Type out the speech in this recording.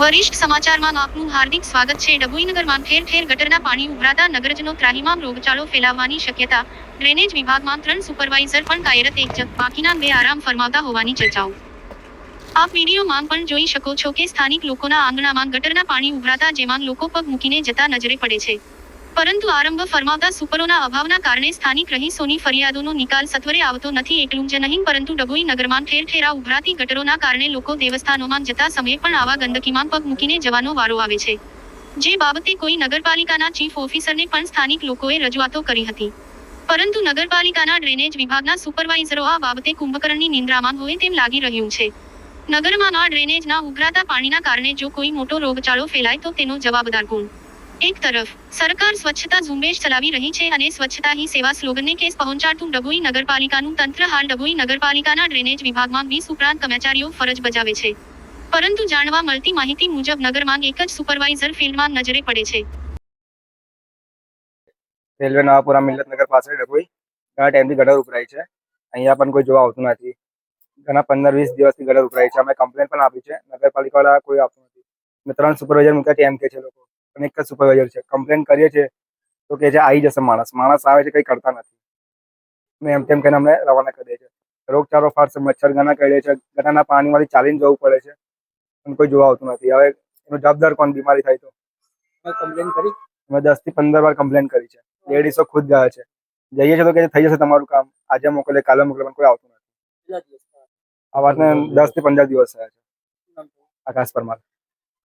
વરિષ્ઠ સમાચારમાં આપનું હાર્દિક સ્વાગત છે. ડભોઈનગરમાં ઠેર ઠેર ગટરના પાણી ઉભરાતા નગરજનો ત્રાહીમામ રોગચાળો ફેલાવવાની શક્યતા. ડ્રેનેજ વિભાગમાં ત્રણ સુપરવાઇઝર પણ કાર્યરત એક જ. બાકીના બે આરામ ફરમાવતા હોવાની ચર્ચાઓ. આપ વિડીયોમાં પણ જોઈ શકો છો કે સ્થાનિક લોકોના આંગણામાં ગટરના પાણી ઉભરાતા જેમાં લોકો પગ મૂકીને જતા નજરે પડે છે. પરંતુ આરંભ ફરમાવતા સુપરોના અભાવના કારણે સ્થાનિક રહીશોની ફરિયાદોનો નિકાલ સત્વરે આવતો નથી એટલું જ નહીં, પરંતુ ડભોઈ નગરમાં ઠેર ઠેરા ઉભરાતી ગટરોના કારણે લોકો દેવસ્થાનોમાં જતા સમયે પણ આવા ગંદકીમાં પગ મૂકીને જવાનો વારો આવે છે. જે બાબતે કોઈ નગરપાલિકાના ચીફ ઓફિસરને પણ સ્થાનિક લોકોએ રજૂઆતો કરી હતી. પરંતુ નગરપાલિકાના ડ્રેનેજ વિભાગના સુપરવાઇઝરો આ બાબતે કુંભકરણની નિંદ્રામાં હોય તેમ લાગી રહ્યું છે. નગરમાં આ ડ્રેનેજના ઉઘરાતા પાણીના કારણે જો કોઈ મોટો રોગચાળો ફેલાય તો તેનો જવાબદાર કોણ? એક તરફ, સરકાર સ્વચ્છતા ઝુંબેશ ચલાવી રહી છે અને સ્વચ્છતા હી સેવા સ્લોગનને કેસ પહોંચાડતું ડભોઈ નગરપાલિકાનું તંત્ર હાલ ડભોઈ નગરપાલિકાના ડ્રેનેજ વિભાગમાં વીસ ઉપરાંત કર્મચારીઓ ફરજ બજાવે છે. પરંતુ જાણવા મળતી માહિતી મુજબ નગરમાં એક જ સુપરવાઇઝર ફિલ્ડમાં નજરે પડે છે. રેલવે નવાપુરા મિલતનગર પાસે ડભોઈ ઘણા ટાઈમથી ગટર ઉભરાય છે. અહીંયા પણ કોઈ જોવા આવતું નથી. ઘણા પંદર વીસ દિવસથી ગટર ઉભરાય છે. અમે કમ્પ્લેન પણ આપી છે. નગરપાલિકાવાળા કોઈ આપતું નથી. ત્રણ સુપરવાઇઝર મૂક્યા એમ કે છે લોકો. પણ એક જ સુપરવાઇઝર છે. કમ્પ્લેન કરીએ છીએ તો કે જે આવી જશે માણસ. માણસ આવે છે કંઈ કરતા નથી. ને એમ તેમ કહીને અમને રવાના કરી દે છે. રોગચાળો ફાટશે મચ્છર ઘણા દે છે. ગટરના પાણીમાંથી ચાલીને જવું પડે છે. પણ કોઈ જોવા આવતું નથી. હવે એનો જવાબદાર કોણ? બીમારી થાય તો. કમ્પ્લેન કરી? અમે દસથી પંદર વાર કમ્પ્લેન કરી છે. લેડીઝો ખુદ ગયા છે. જઈએ છે તો કે થઈ જશે તમારું કામ. આજે મોકલે કાલે મોકલે પણ કોઈ આવતું નથી. આ વાતને દસથી પંદર દિવસ થયા છે. આકાશ પરમાર.